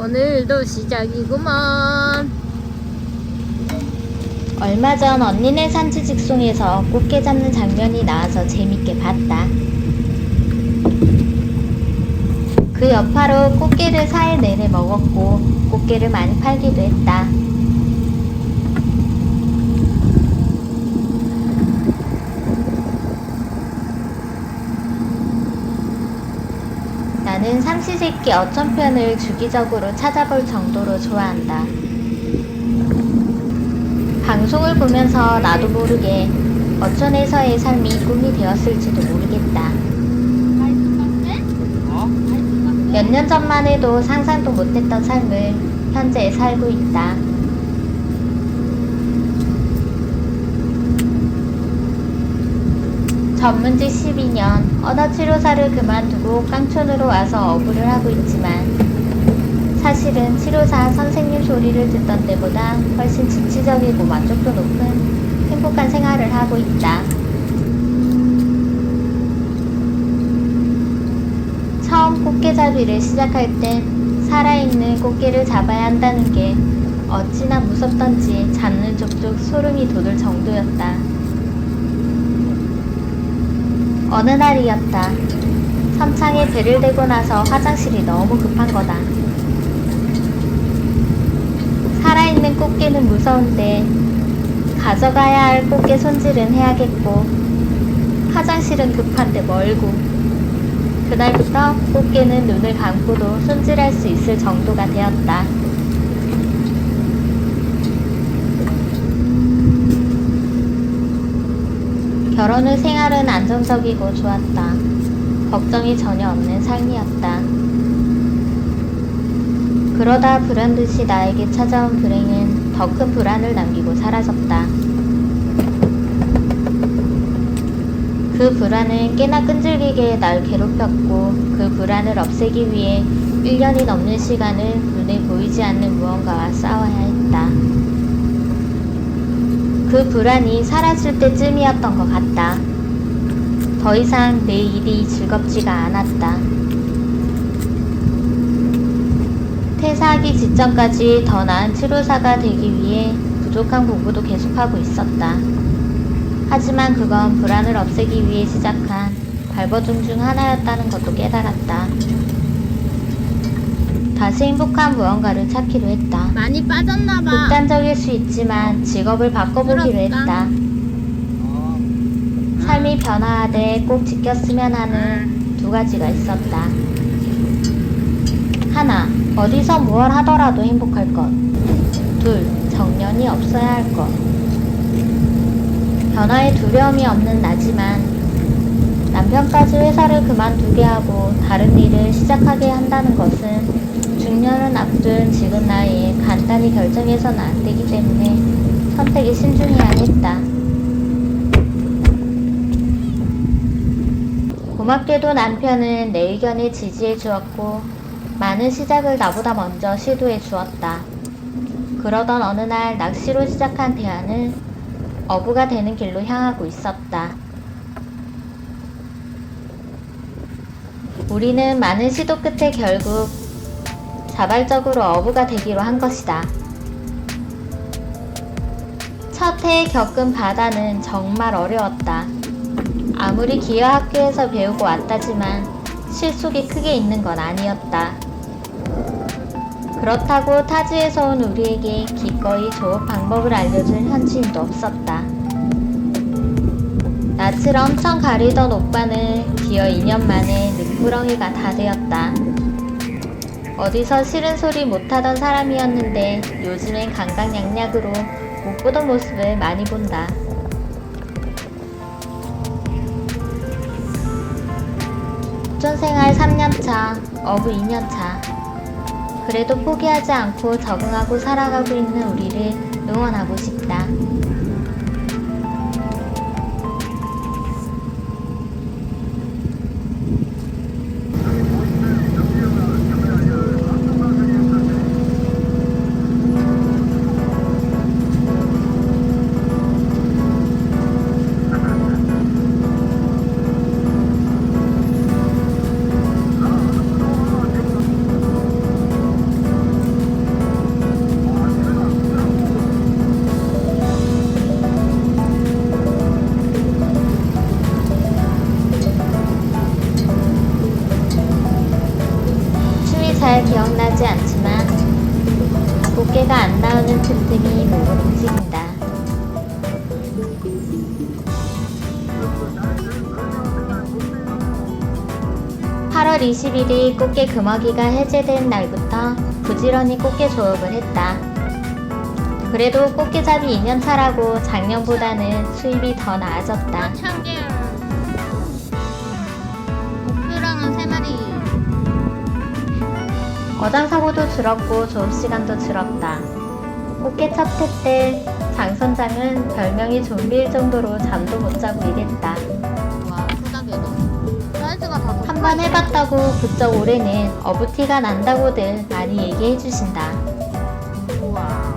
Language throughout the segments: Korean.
오늘도 시작이구먼. 얼마 전 언니네 산지 직송에서 꽃게 잡는 장면이 나와서 재밌게 봤다. 그 여파로 꽃게를 4일 내내 먹었고 꽃게를 많이 팔기도 했다. 나는 삼시세끼 어촌편을 주기적으로 찾아볼 정도로 좋아한다. 방송을 보면서 나도 모르게 어촌에서의 삶이 꿈이 되었을지도 모르겠다. 몇 년 전만 해도 상상도 못했던 삶을 현재 살고 있다. 전문직 12년, 언어치료사를 그만두고 깡촌으로 와서 어부를 하고 있지만 사실은 치료사 선생님 소리를 듣던 때보다 훨씬 진취적이고 만족도 높은 행복한 생활을 하고 있다. 처음 꽃게잡이를 시작할 땐 살아있는 꽃게를 잡아야 한다는 게 어찌나 무섭던지 잡는 족족 소름이 돋을 정도였다. 어느 날이었다. 선창에 배를 대고 나서 화장실이 너무 급한 거다. 살아있는 꽃게는 무서운데 가져가야 할 꽃게 손질은 해야겠고 화장실은 급한데 멀고 그날부터 꽃게는 눈을 감고도 손질할 수 있을 정도가 되었다. 후 생활은 안정적이고 좋았다. 걱정이 전혀 없는 삶이었다. 그러다 불현듯이 나에게 찾아온 불행은 더 큰 불안을 남기고 사라졌다. 그 불안은 꽤나 끈질기게 날 괴롭혔고 그 불안을 없애기 위해 1년이 넘는 시간을 눈에 보이지 않는 무언가와 싸워야 했다. 그 불안이 사라질 때쯤이었던 것 같다. 더 이상 내 일이 즐겁지가 않았다. 퇴사하기 직전까지 더 나은 치료사가 되기 위해 부족한 공부도 계속하고 있었다. 하지만 그건 불안을 없애기 위해 시작한 발버둥 중 하나였다는 것도 깨달았다. 다시 행복한 무언가를 찾기로 했다. 많이 빠졌나봐. 극단적일 수 있지만 직업을 바꿔보기로 부럽다. 했다. 삶이 변화하되 꼭 지켰으면 하는 두 가지가 있었다. 하나, 어디서 무얼 하더라도 행복할 것. 둘, 정년이 없어야 할 것. 변화에 두려움이 없는 나지만 남편까지 회사를 그만두게 하고 다른 일을 시작하게 한다는 것은 중년을 앞둔 지금 나이에 간단히 결정해서는 안 되기 때문에 선택에 신중해야 했다. 고맙게도 남편은 내 의견에 지지해 주었고 많은 시작을 나보다 먼저 시도해 주었다. 그러던 어느 날 낚시로 시작한 대화는 어부가 되는 길로 향하고 있었다. 우리는 많은 시도 끝에 결국 자발적으로 어부가 되기로 한 것이다. 첫 해에 겪은 바다는 정말 어려웠다. 아무리 기아 학교에서 배우고 왔다지만 실속이 크게 있는 건 아니었다. 그렇다고 타지에서 온 우리에게 기꺼이 조업 방법을 알려줄 현지인도 없었다. 낯을 엄청 가리던 오빠는 기어 2년 만에 늑구렁이가 다 되었다. 어디서 싫은 소리 못하던 사람이었는데 요즘엔 강강약약으로 못 보던 모습을 많이 본다. 촌 생활 3년차, 어부 2년차. 그래도 포기하지 않고 적응하고 살아가고 있는 우리를 응원하고 싶다. 날아오는 틈틈이 먹은 음식입니다. 이십일이 꽃게 금어기가 해제된 날부터 부지런히 꽃게 조업을 했다. 그래도 꽃게잡이 2년차라고 작년보다는 수입이 더 나아졌다. 어장 사고도 줄었고 조업 시간도 줄었다. 꽃게 첫회때 장선장은 별명이 좀비일 정도로 잠도 못 자고 일했다. 와, 크다 걔도. 사이즈가 다 한 번 해봤다고 부쩍 올해는 어부티가 난다고들 많이 얘기해 주신다. 우와.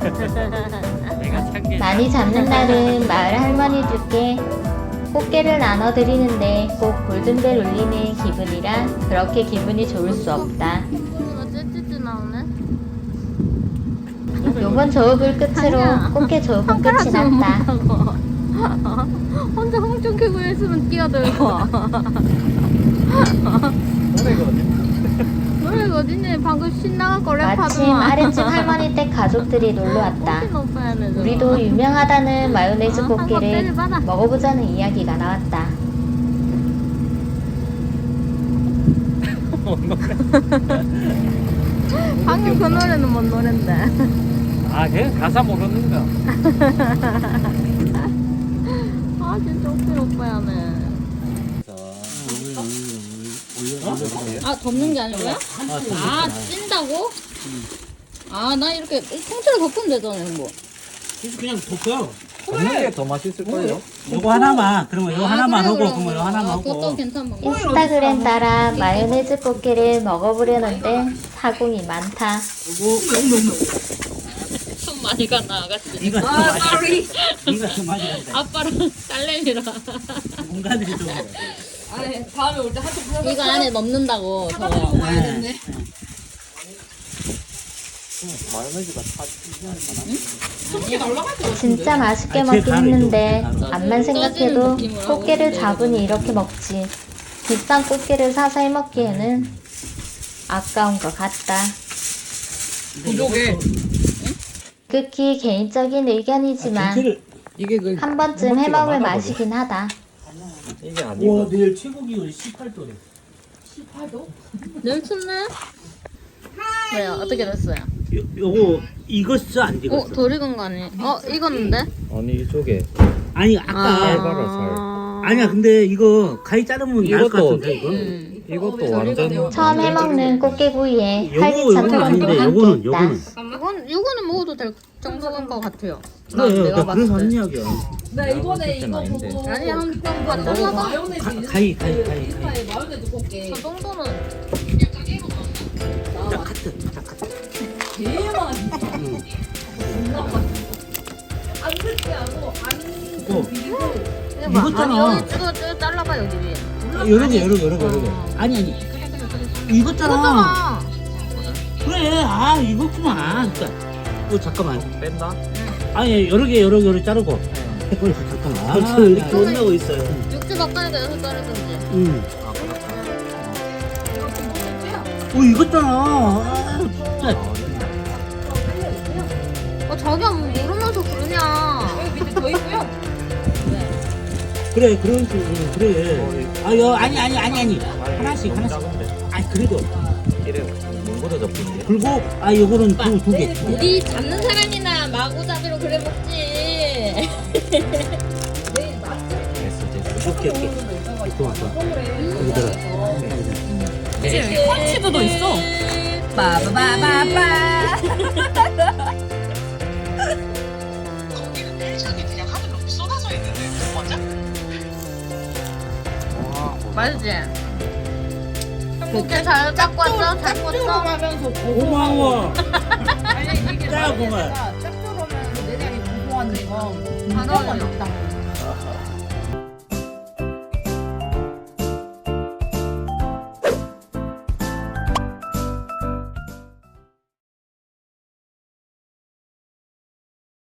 내가 참게 많이 잡는 날은 마을 할머니들께 꽃게를 나눠드리는데 꼭 골든벨 울리는 기분이라 그렇게 기분이 좋을 수 없다. 이거 쯔쯔쯔 나오네. 요번 조업을 끝으로 아니야. 꽃게 조업은 끝이 좀 났다. 혼자 홍좀 캐고 있으면 뛰어들고. 노래가 어디 노래가 어딨네. 방금 신나갖고 랩하더만. 마침 아랫집 할머니 댁 가족들이 놀러 왔다. 우리도 유명하다는 마요네즈 아, 꽃게를. 먹어보자는 이야기가 나왔다. 방금 그 노래는 뭔 노랜데? 아, 걔 가사 모르는 거. 아 진짜 오빠 오빠야네. 아 덮는 게 아니고요? 아 찐다고? 아 나 이렇게 통째로 덮으면 되잖아 뭐. 그냥 덮어. 덮는 게 더 맛있을 거예요. 요거 하나만, 그러면 요거 아, 하나만 그래, 하고, 그래, 그러면. 요거 하나만 아, 그것도 하고. 괜찮은 방법. 인스타그램 따라 마요네즈 꽃게를 먹어보려는데 사공이 많다. 손 많이 가나 아가씨. 이거 좀 많이, 이거 좀 많이. 아빠랑 딸내미랑 공간을 좀. 이거 안에 넣는다고 저거. 네. 마요네즈가 타. 진짜 맛있게 아, 먹긴 했는데 좀 암만 생각해도 꽃게를 잡으니 이렇게 먹지. 비싼 꽃게를 사서 해먹기에는 아까운 것 같다. 부족해. 극히 개인적인 의견이지만 전체를, 이게 그 한 번쯤 해먹을 맛이긴 하다. 이게 와, 아니고. 내일 최고 기온이 18도래. 냄 춥네? 왜요? 어떻게 됐어요? 요, 요거 익었어, 안 어? 익었어? 덜 익은 거 아니에요? 어? 익었는데? 아니 이쪽에 아니, 아까. 살벌어, 아니야, 근데 이거 가위 자르면 나을 것 이것도- 같은데, 이거? 음. 이것도 완전 처음 해먹는 꽃게구이에 요거, 활기찬 요거는 아닌데, 요거는. 요거는. 이건, 이거는 먹어도 될 정도인 것 같아요. 나 그래, 내가 나 봤을 그래서 때. 하는 이야기야. 나 이번에 이거 아닌데. 보고 아니, 한번 잘라봐. 마요네즈 가, 가위, 가위, 가위, 가위. 인스타에 마요네즈 꽃게 저 정도는 자, 카트, 자, 카트. 대박 안 뜯기하고 안 이거, 비리고 이거 봐. 익었잖아. 아니, 여기 잘라봐, 여기 위에. 여러 개, 여러 개, 여러 개, 여러 개. 아니, 아니. 익었잖아. 그거잖아. 그래, 아, 익었구만. 그러니까. 어, 잠깐만. 뺀다. 아니, 여러 개, 여러 개, 여러 개 자르고. 어, 잠깐만. 아, 이렇게 혼나고 있어요. 육즙 바꿔니까 여섯 자르든지. 응. 아, 그렇다. 어, 익었잖아. 아, 진짜. 어, 자기야, 뭐 모르면서 그러냐. 여기 밑에 더 있고요 그래, 그런 식, 응, 그래. 아, 여, 아니, 아니, 아니, 아니. 하나씩, 하나씩. 아니, 그래도. 이래. 그리고, 아, 요거는 두, 두 개. 네 잡는 사람이나 마구잡이로 그래 먹지. 내일 맛집 됐어 됐어. 오케이, 오케이. 좋아, 좋아. 여기다가. 펀치드도 있어 빠바바바바 맛있지? 국게 잘 닦고 왔어? 잘 구웠어? 하면서 고마워. 아니 이게 짜, 고마워. 짭조름하면서 내장이 고소한데 이거 다 넣어요.